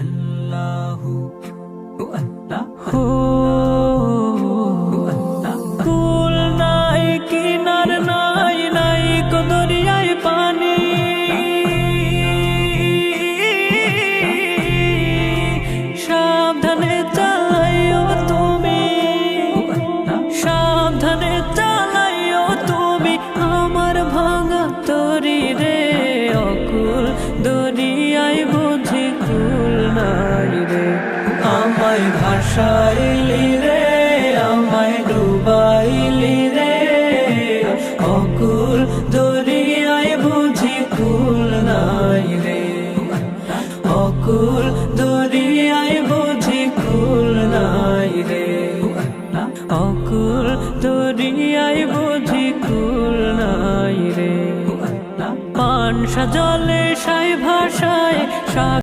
আল্লাহু আল্লাহ। ভাসাইলি রে, আমায় ডুবাইলি রে। অকুল দরিয়ায় বুঝি কুল নাই রে। অকুল দরিয়ায় বুঝি কুল নাই রে। অকুল দরিয়ায় বুঝি কুল নাই রে। পানসা জলে